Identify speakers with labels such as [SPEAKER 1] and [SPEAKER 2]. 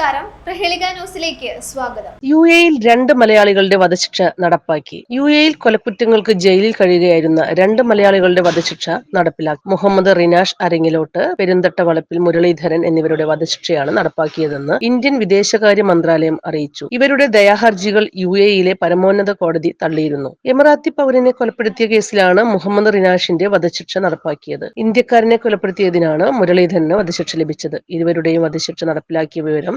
[SPEAKER 1] നമസ്കാരം. പ്രഹേളിക ന്യൂസിലേക്ക് സ്വാഗതം.
[SPEAKER 2] യു എയിൽ രണ്ട് മലയാളികളുടെ വധശിക്ഷ നടപ്പാക്കി. യു എയിൽ കൊലക്കുറ്റങ്ങൾക്ക് ജയിലിൽ കഴിയുകയായിരുന്ന രണ്ട് മലയാളികളുടെ വധശിക്ഷ നടപ്പിലാക്കി. മുഹമ്മദ് റിനാഷ് അരങ്ങിലോട്ട് പെരുന്തട്ട വളപ്പിൽ മുരളീധരൻ എന്നിവരുടെ വധശിക്ഷയാണ് നടപ്പാക്കിയതെന്ന് ഇന്ത്യൻ വിദേശകാര്യ മന്ത്രാലയം അറിയിച്ചു. ഇവരുടെ ദയാഹർജികൾ യു എയിലെ പരമോന്നത കോടതി തള്ളിയിരുന്നു. എമിറാത്തി പൗരനെ കൊലപ്പെടുത്തിയ കേസിലാണ് മുഹമ്മദ് റിനാഷിന്റെ വധശിക്ഷ നടപ്പാക്കിയത്. ഇന്ത്യക്കാരനെ കൊലപ്പെടുത്തിയതിനാണ് മുരളീധരന് വധശിക്ഷ ലഭിച്ചത്. ഇരുവരുടെയും വധശിക്ഷ നടപ്പിലാക്കിയ വിവരം